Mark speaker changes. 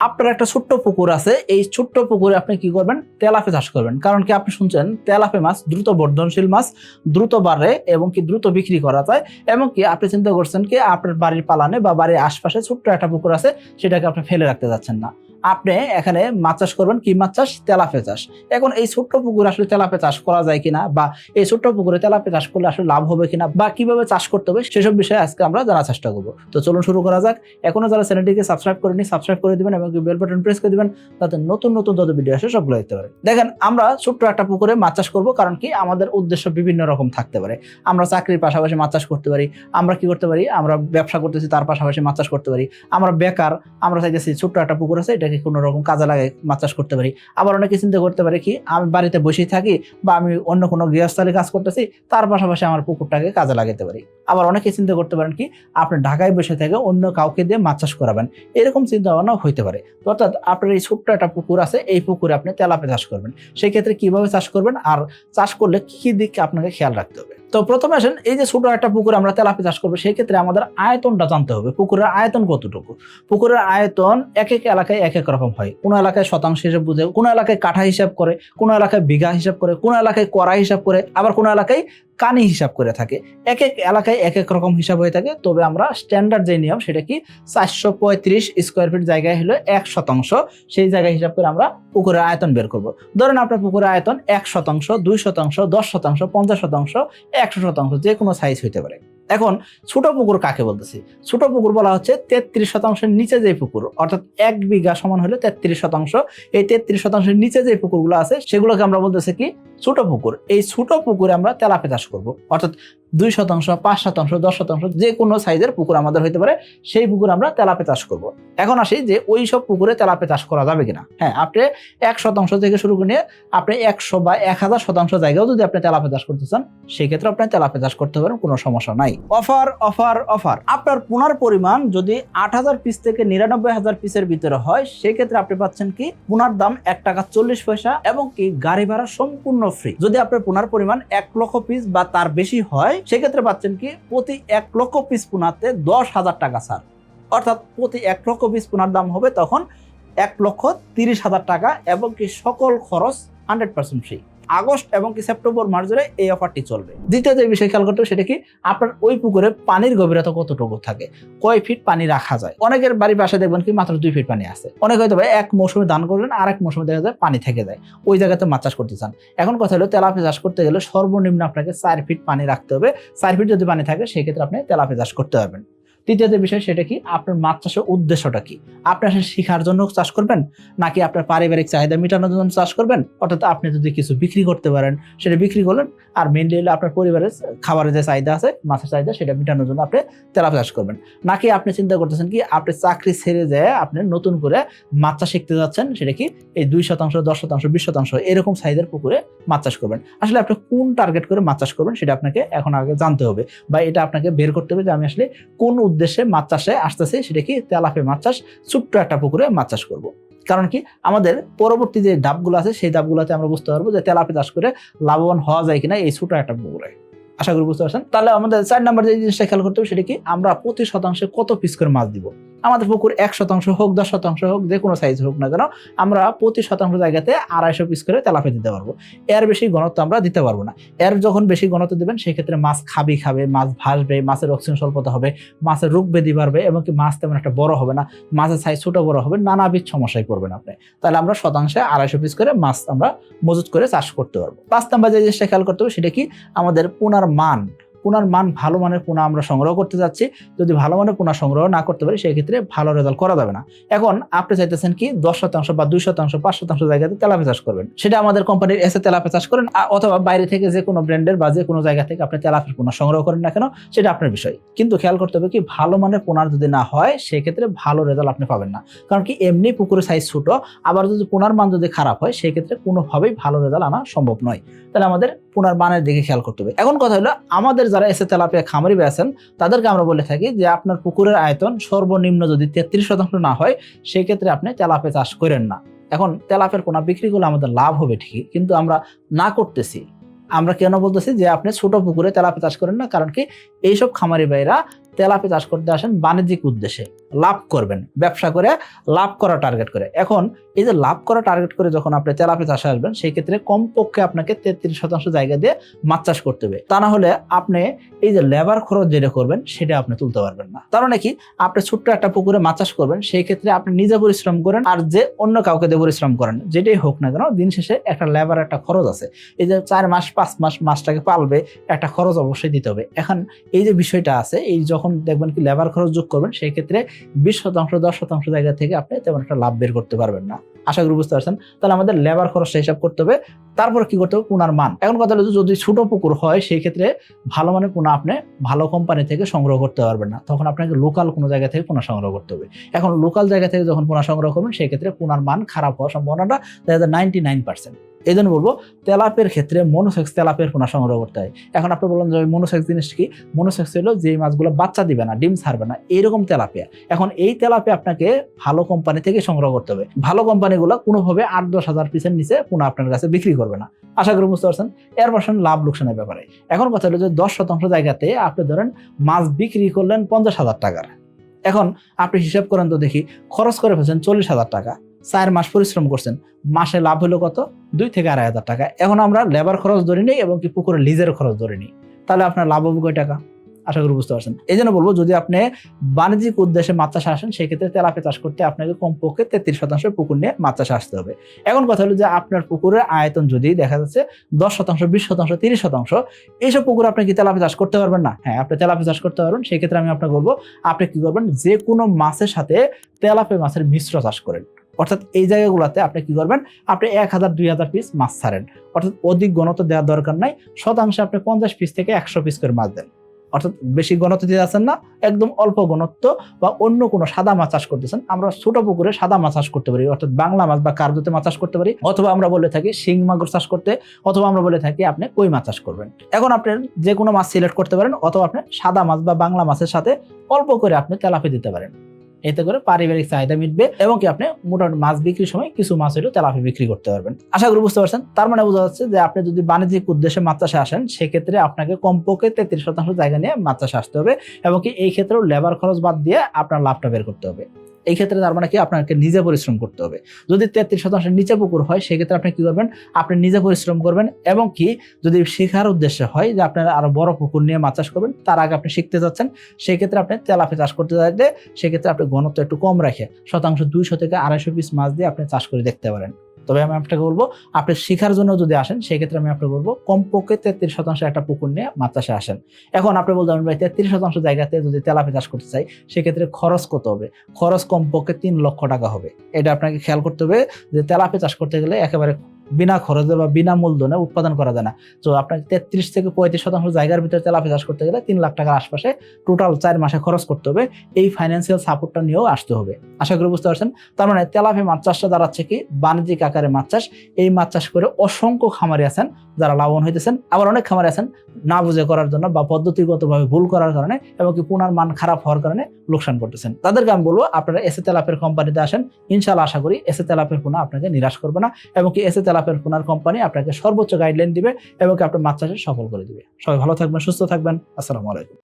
Speaker 1: আপনার একটা ছোট্ট পুকুর আছে, এই ছোট্ট পুকুরে আপনি কি করবেন? তেলাপে চাষ করবেন। কারণ কি আপনি শুনছেন, তেলাপে মাছ দ্রুত বর্ধনশীল মাছ, দ্রুত বাড়ে এবং কি দ্রুত বিক্রি করা যায়। এবং কি আপনি চিন্তা করছেন কি আপনার বাড়ির পালানে বা বাড়ির আশপাশে ছোট্ট একটা পুকুর আছে, সেটাকে আপনি ফেলে রাখতে যাচ্ছেন না। আপনি এখানে মাছ চাষ করবেন কি মাছ চাষ? তেলাপে চাষ। এখন এই ছোট্ট পুকুর আসলে তেলাপে চাষ করা যায় কিনা বা এই ছোট্ট পুকুরে তেলাপে চাষ করলে আসলে লাভ হবে কিনা বা কীভাবে চাষ করতে হবে সেসব বিষয়ে আজকে আমরা জানার চেষ্টা করব। তো চলুন শুরু করা যাক। এখনও যারা চ্যানেলটিকে সাবস্ক্রাইব করেনি সাবস্ক্রাইব করে দিবেন এবং বেল বাটন প্রেস করে দিবেন যাতে নতুন নতুন যত ভিডিও আসে সবগুলো দেখতে পারে দেখেন, আমরা ছোট্ট একটা পুকুরে মাছ চাষ করব কারণ কি আমাদের উদ্দেশ্য বিভিন্ন রকম থাকতে পারে। আমরা চাকরির পাশাপাশি মাছ চাষ করতে পারি, আমরা কি করতে পারি? আমরা ব্যবসা করতেছি, তার পাশাপাশি মাছ চাষ করতে পারি। আমরা বেকার, আমরা চাইতেছি ছোট্ট একটা পুকুর আছে এটাকে কোনো রকম কাজে লাগে মাছ চাষ করতে পারি। আবার অনেকে চিন্তা করতে পারে কি, আমি বাড়িতে বসেই থাকি বা আমি অন্য কোনো গৃহস্থলে কাজ করতেছি, তার পাশাপাশি আমার পুকুরটাকে কাজে লাগাতে পারি। আবার অনেকে চিন্তা করতে পারেন কি, আপনি ঢাকায় বসে থেকে অন্য কাউকে দিয়ে মাছ চাষ করাবেন। এরকম চিন্তা ভাবনা হইতে পারে। অর্থাৎ আপনার এই ছোট্ট একটা পুকুর আছে, এই পুকুরে আপনি তেলাপে চাষ করবেন। সেই ক্ষেত্রে কীভাবে চাষ করবেন আর চাষ করলে কি কি দিক আপনাকে খেয়াল রাখতে হবে? তো প্রথমে আসেন, এই যে ছোট একটা পুকুর আমরা তেলাপি চাষ করব সেই ক্ষেত্রে আমাদের আয়তনটা জানতে হবে। পুকুরের আয়তন কতটুকু? পুকুরের আয়তন এক এক এলাকায় এক এক রকম হয়। কোনো এলাকায় শতাংশ হিসেবে বুঝে, কোনো এলাকায় কাঠা হিসাব করে, কোনো এলাকায় বিঘা হিসাব করে, কোনো এলাকায় কড়া হিসাব করে, আবার কোনো এলাকায় কানি হিসাব করে থাকে। এক এক এলাকায় এক এক রকম হিসাব হয়ে থাকে। তবে আমরা স্ট্যান্ডার্ড যে নিয়ম, সেটা কি? চারশো পঁয়ত্রিশ স্কোয়ার ফিট জায়গায় হলো এক শতাংশ। সেই জায়গায় হিসাব করে আমরা পুকুরের আয়তন বের করব। ধরেন আপনার পুকুরের আয়তন এক শতাংশ, দুই শতাংশ, দশ শতাংশ, পঞ্চাশ শতাংশ, একশো শতাংশ যে কোনো সাইজ হইতে পারে। এখন ছোট পুকুর কাকে বলতেছি? ছোট পুকুর বলা হচ্ছে তেত্রিশ শতাংশের নিচে যে পুকুর, অর্থাৎ এক বিঘা সমান হলে তেত্রিশ শতাংশ। এই তেত্রিশ শতাংশের নিচে যে পুকুরগুলো আছে, সেগুলোকে আমরা বলতেছি কি? ছোট পুকুর। এই ছোট পুকুরে আমরা তেলাপে চাষ করব। অর্থাৎ দুই শতাংশ, পাঁচ শতাংশ, দশ শতাংশ যে কোনো সাইজের পুকুর আমাদের হইতে পারে, সেই পুকুর আমরা তেলাপে চাষ করব। এখন আসি যে ওই সব পুকুরে তেলাপে চাষ করা যাবে কিনা। হ্যাঁ আপনি এক শতাংশ থেকে শুরু করে নিয়ে আপনি একশো বা এক হাজার শতাংশ জায়গাও যদি আপনি তেলাপে চাষ করতে চান সেক্ষেত্রে আপনি তেলাপে চাষ করতে পারেন, কোনো সমস্যা নাই। Offer offer offer. আপনার পোনার পরিমাণ যদি আট হাজার পিস থেকে নিরানব্বই হাজার পিসের ভিতরে হয়, সেক্ষেত্রে আপনি পাচ্ছেন কি পুনার দাম এক টাকা চল্লিশ পয়সা এবং কি গাড়ি ভাড়া সম্পূর্ণ ফ্রি যদি আপনার পোনার পরিমাণ এক লক্ষ পিস বা তার বেশি হয় সেক্ষেত্রে পাচ্ছেন কি, প্রতি এক লক্ষ পিস পোনাতে দশ হাজার টাকা ছাড় অর্থাৎ প্রতি এক লক্ষ পিস পোনার দাম হবে তখন এক লক্ষ তিরিশ হাজার টাকা এবং কি সকল খরচ হান্ড্রেড পার্সেন্ট ফ্রি আগস্ট এবং কি সেপ্টেম্বর মাস ধরে এই অফারটি চলবে। দ্বিতীয় যে বিষয় খেয়াল করতে হবে সেটা কি, আপনার ওই পুকুরে পানির গভীরতা কতটুকু থাকে? কয় ফিট পানি রাখা যায়? অনেকের বাড়ির পাশে দেখবেন কি মাত্র দুই ফিট পানি আছে। অনেক হয়তো ভাই এক মৌসুমে দান করলেন আর এক মৌসুমে দেখা যায় পানি থেকে যায়। ওই জায়গাতে মাছ চাষ করতে চান। এখন কথা হলো তেলাপি চাষ করতে গেলে সর্বনিম্ন আপনাকে চার ফিট পানি রাখতে হবে। চার ফিট যদি পানি থাকে, সেক্ষেত্রে আপনি তেলাপি চাষ করতে পারবেন। তৃতীয় যে বিষয় সেটা কি? আপনার মাছ চাষের উদ্দেশ্যটা কি? আপনি আসলে শিখার জন্য চাষ করবেন, নাকি আপনার পারিবারিক চাহিদা মেটানোর জন্য চাষ করবেন? অর্থাৎ আপনি যদি কিছু বিক্রি করতে পারেন, সেটা বিক্রি করলেন, আর মেনলি হলো আপনার পরিবারের খাবারের যে চাহিদা আছে, মাছের চাহিদা, সেটা মেটানোর জন্য আপনি তেলাপ চাষ করবেন। নাকি আপনি চিন্তা করতেছেন কি, আপনি চাকরি ছেড়ে যায় আপনি নতুন করে মাছ চাষ শিখতে যাচ্ছেন, সেটা কি এই দুই শতাংশ, দশ শতাংশ, বিশ শতাংশ, এরকম সাইজের পুকুরে মাছ চাষ করবেন। আসলে আপনি কোন টার্গেট করে মাছ চাষ করবেন, সেটা আপনাকে এখন আগে জানতে হবে, বা এটা আপনাকে বের করতে হবে যে আমি আসলে কোন উদ্দেশ্যে মাছ চাষে আসতেছি, সেটা কি তেলাপে মাছ চাষ, ছোট্ট একটা পুকুরে মাছ চাষ করব। কারণ কি আমাদের পরবর্তী যে ডাবগুলো আছে, সেই ডাবগুলোতে আমরা বুঝতে পারব যে তেলাপি চাষ করে লাভবান হওয়া যায় কিনা এই ছোট একটা পুকুরে। আশা করি বুঝতে পারছেন? তাহলে আমাদের চার নাম্বার যে জিনিসটা খেয়াল করতে হবে, সেটা কি আমরা প্রতি শতাংশে কত পিস করে মাছ দিব? আমাদের পুকুর এক শতাংশ হোক, দশ শতাংশ হোক, যে কোনো সাইজ হোক না কেন, আমরা প্রতি শতাংশ জায়গাতে আড়াইশো পিস করে তেলাপি দিতে পারব। এর বেশি ঘনত্ব আমরা দিতে পারব না। এর যখন বেশি ঘনত্ব দেবেন, সেক্ষেত্রে মাছ খাবি খাবে, মাছ ভাসবে, মাছের অক্সিজেন স্বল্পতা হবে, মাছের রোগ বেদি বাড়বে, এবং কি মাছ তেমন একটা বড় হবে না, মাছের সাইজ ছোট বড় হবে, নানাবিধ সমস্যায় পড়বেন আপনি। তাহলে আমরা শতাংশে আড়াইশো পিস করে মাছ আমরা মজুত করে চাষ করতে পারব। পাঁচ নাম্বার যে জিনিসটা খেয়াল করতে হবে, সেটা কি? আমাদের পোনার মান পোনার মান ভালো মানের পোনা আমরা সংগ্রহ করতে যাচ্ছি। যদি ভালো মানের পোনা সংগ্রহ না করতে পারি, সেক্ষেত্রে ভালো রেজাল্ট করা যাবে না। এখন আপনি চাইতেছেন কি, দশ শতাংশ বা দুই শতাংশ, পাঁচ শতাংশ জায়গাতে তেলাপি চাষ করবেন। সেটা আমাদের কোম্পানির এসে তেলাপি চাষ করেন অথবা বাইরে থেকে যে কোনো ব্র্যান্ডের বা যে কোনো জায়গা থেকে আপনি তেলাপির পোনা সংগ্রহ করেন না কেন, সেটা আপনার বিষয়। কিন্তু খেয়াল করতে হবে কি, ভালো মানের পোনার যদি না হয়, সেক্ষেত্রে ভালো রেজাল্ট আপনি পাবেন না। কারণ কি, এমনি পুকুরের সাইজ ছোট, আবার যদি পোনার মান যদি খারাপ হয়, সেক্ষেত্রে কোনোভাবেই ভালো রেজাল্ট আনা সম্ভব নয়। তাহলে আমাদের পোনার মানের দিকে খেয়াল করতে হবে। এখন কথা হলো, আমাদের যারা এসে তেলাপিয়া খামারি আছেন, তাদেরকে আমরা বলে থাকি যে আপনার পুকুরের আয়তন সর্বনিম্ন যদি তেত্রিশ শতাংশ না হয়, সেক্ষেত্রে আপনি তেলাপে চাষ করেন না। এখন তেলাপের পোনা বিক্রি করলে আমাদের লাভ হবে ঠিকই, কিন্তু আমরা না করতেছি। আমরা কেন বলতেছি যে আপনি ছোট পুকুরে তেলাপি চাষ করেন না? কারণ কি, এইসব খামারি ভাইরা তেলাপি চাষ করতে আসেন বাণিজ্যিক উদ্দেশ্যে। লাভ করবেন। ব্যবসা করে লাভ করা টার্গেট করে। এখন এই যে লাভ করা টার্গেট করে যখন আপনি তেলাপিয়া চাষে আসবেন, সেই ক্ষেত্রে কমপক্ষে আপনাকে তেত্রিশ শতাংশ জায়গা দিয়ে মাছ চাষ করতে হবে। তা না হলে আপনি এই যে লেবার খরচ যেটা করবেন, সেটা আপনি তুলতে পারবেন না। তার মানে কি? আপনি ছোট্ট একটা পুকুরে মাছ চাষ করবেন, সেই ক্ষেত্রে আপনি নিজে পরিশ্রম করেন আর যে অন্য কাউকে দিয়ে পরিশ্রম করেন, যেটাই হোক না কেন, দিন শেষে একটা লেবার একটা খরচ আছে। এই যে চার মাস, পাঁচ মাস মাছটাকে পালবে, একটা খরচ অবশ্যই দিতে হবে। এখন এই যে বিষয়টা আছে, এই যখন দেখবেন কি লেবার খরচ যোগ করবেন, সেই ক্ষেত্রে বিশ শতাংশ, দশ শতাংশ জায়গা থেকে আপনি তেমন একটা লাভ বের করতে পারবেন না। আশা করি বুঝতে পারছেন। তাহলে আমাদের লেবার খরচটা হিসাব করতে হবে। তারপর কি করতে হবে? পুনার মান। এখন কথা হলো যদি ছোট পুকুর হয়, সেই ক্ষেত্রে ভালো মানের পোনা আপনি ভালো কোম্পানি থেকে সংগ্রহ করতে পারবেন না। তখন আপনাকে লোকাল কোনো জায়গা থেকে পোনা সংগ্রহ করতে হবে। এখন লোকাল জায়গা থেকে যখন পোনা সংগ্রহ করবেন, সেই ক্ষেত্রে পোনার মান খারাপ হওয়ার সম্ভাবনাটা দেখা যায় নাইনটি নাইন পার্সেন্ট এই জন্য বলব তেলাপের ক্ষেত্রে মনোসেক্স তেলাপের পোনা সংগ্রহ করতে হয়। এখন আপনি বললেন যে মনোসেক্স জিনিস কি? মনোসেক্স হলো যে মাছগুলো বাচ্চা দিবে না, ডিম ছাড়বে না এইরকম তেলাপিয়া। এখন এই তেলাপিয়া আপনাকে ভালো কোম্পানি থেকে সংগ্রহ করতে হবে। ভালো কোম্পানিগুলো কোনোভাবে আট দশ হাজার পিসের নিচে পোনা আপনার কাছে বিক্রি করবে না। আশা করি বুঝতে পারছেন? এর পার্সেন্ট লাভ লোকসানের ব্যাপারে। এখন কথা হলো যে দশ শতাংশ জায়গাতে আপনি ধরেন মাছ বিক্রি করলেন পঞ্চাশ হাজার টাকার। এখন আপনি হিসাব করেন তো দেখি, খরচ করে ফেলছেন চল্লিশ হাজার টাকা। চার মাস পরিশ্রম করছেন। মাসে লাভ হলো কত? দুই থেকে আড়াই হাজার টাকা। এখন আমরা লেবার খরচ ধরে নিই এবং কি পুকুরে লিজের খরচ ধরে নিই। তাহলে আপনার লাভ হবে কয় টাকা? আশা করি বুঝতে পারছেন। এই জন্য বলব, যদি আপনি বাণিজ্যিক উদ্দেশ্যে মাছ চাষে আসেন, সেক্ষেত্রে তেলাপে চাষ করতে আপনাকে কমপক্ষে তেত্রিশ শতাংশ পুকুর নিয়ে মাছ চাষে আসতে হবে। এখন কথা হলো যে, আপনার পুকুরের আয়তন যদি দেখা যাচ্ছে দশ শতাংশ, বিশ শতাংশ, তিরিশ শতাংশ, এইসব পুকুর আপনি কি তেলাপে চাষ করতে পারবেন না? হ্যাঁ আপনি তেলাপি চাষ করতে পারবেন। সেক্ষেত্রে আমি আপনাকে বলব, আপনি কি করবেন? যে কোনো মাছের সাথে তেলাপে মাছের মিশ্র চাষ করেন। অর্থাৎ এই জায়গাগুলোতে আপনি কি করবেন? আপনি এক হাজার, দুই হাজার পিস মাছ ছাড়েন। অর্থাৎ অধিক ঘনত্ব দেওয়ার দরকার নাই। শতাংশে আপনি পঞ্চাশ পিস থেকে একশো পিস করে মাছ দেন। অর্থাৎ বেশি ঘনত্ব দিয়ে আছেন না, একদম অল্প ঘনত্ব বা অন্য কোনো সাদা মাছ চাষ করতেছেন। আমরা ছোট পুকুরে সাদা মাছ চাষ করতে পারি, অর্থাৎ বাংলা মাছ বা কার্দুতে মাছ চাষ করতে পারি, অথবা আমরা বলে থাকি শিং মাগুর চাষ করতে, অথবা আমরা বলে থাকি আপনি কই মাছ চাষ করবেন। এখন আপনি যে কোনো মাছ সিলেক্ট করতে পারেন, অথবা আপনি সাদা মাছ বা বাংলা মাছের সাথে অল্প করে আপনি তেলাপি দিতে পারেন। এতে করে পারিবারিক চাহিদা মিটবে এবং কি আপনি মোটামুটি মাছ বিক্রির সময় কিছু মাছ হলেও তেলাপি বিক্রি করতে পারবেন। আশা করি বুঝতে পারছেন। তার মানে বোঝা যাচ্ছে যে আপনি যদি বাণিজ্যিক উদ্দেশ্যে মাছ চাষে আসেন, সেক্ষেত্রে আপনাকে কমপক্ষে তেত্রিশ শতাংশ জায়গা নিয়ে মাছ চাষে আসতে হবে এবং কি এই ক্ষেত্রেও লেবার খরচ বাদ দিয়ে আপনার লাভটা বের করতে হবে। এই ক্ষেত্রে তার মানে কি? আপনাকে নিজে পরিশ্রম করতে হবে। যদি তেত্রিশ শতাংশের নিচে পুকুর হয়, সেক্ষেত্রে আপনি কি করবেন? আপনি নিজে পরিশ্রম করবেন এবং কি? যদি শেখার উদ্দেশ্যে হয় যে আপনার আরও বড় পুকুর নিয়ে মাছ চাষ করবেন, তার আগে আপনি শিখতে যাচ্ছেন। সেক্ষেত্রে আপনি তেলাপি চাষ করতে চাইলে সেক্ষেত্রে আপনি ঘনত্ব একটু কম রাখে শতাংশ দুইশো থেকে আড়াইশো পিস মাছ দিয়ে আপনি চাষ করে দেখতে পারেন। তবে আমি আপনাকে বলব, আপনি শিখার জন্য যদি আসেন, সেক্ষেত্রে আমি আপনাকে বলব, কমপক্ষে তেত্রিশ শতাংশ একটা পুকুর নিয়ে মাদ্রাসা আসেন। এখন আপনি বলতে পারেন, ভাই, তেত্রিশ শতাংশ জায়গাতে যদি তেলাপি চাষ করতে চাই, সেক্ষেত্রে খরচ কত হবে? খরচ কমপক্ষে তিন লক্ষ টাকা হবে। এটা আপনাকে খেয়াল করতে হবে যে তেলাপি চাষ করতে গেলে একেবারে বিনা খরচে বা বিনা মূলধনে উৎপাদন করা যায় না। তো আপনার তেত্রিশ থেকে পঁয়ত্রিশ শতাংশ জায়গার ভিতরে তেলাপি চাষ করতে গেলে তিন লাখ টাকার আশপাশে টোটাল চার মাসে খরচ করতে হবে। এই ফাইন্যান্সিয়াল সাপোর্টটা নিয়েও আসতে হবে। আশা করি বুঝতে পারছেন? তার মানে তেলাপি মাছ চাষটা দাঁড়াচ্ছে কি? বাণিজ্যিক আকারে মাছ চাষ। এই মাছ চাষ করে অসংখ্য খামারি আছেন যারা লাভবান হইতেছেন, আবার অনেক খামারি আছেন না বুঝে করার জন্য বা পদ্ধতিগতভাবে ভুল করার কারণে এবং কি পুনার মান খারাপ হওয়ার কারণে লোকসান করতেছেন। তাদেরকে আমি বলব, আপনারা এসে তেলাপের কোম্পানিতে আসেন। ইনশাল্লাহ আশা করি এসে তেলাপের পোনা আপনাকে নিরাশ করবে না এবং কি এসে তেলাপের পুনার কোম্পানি আপনাকে সর্বোচ্চ গাইডলাইন দিবে এবং আপনার মাছ চাষে সফল করে দিবে। সবাই ভালো থাকবেন, সুস্থ থাকবেন। আসসালামু আলাইকুম।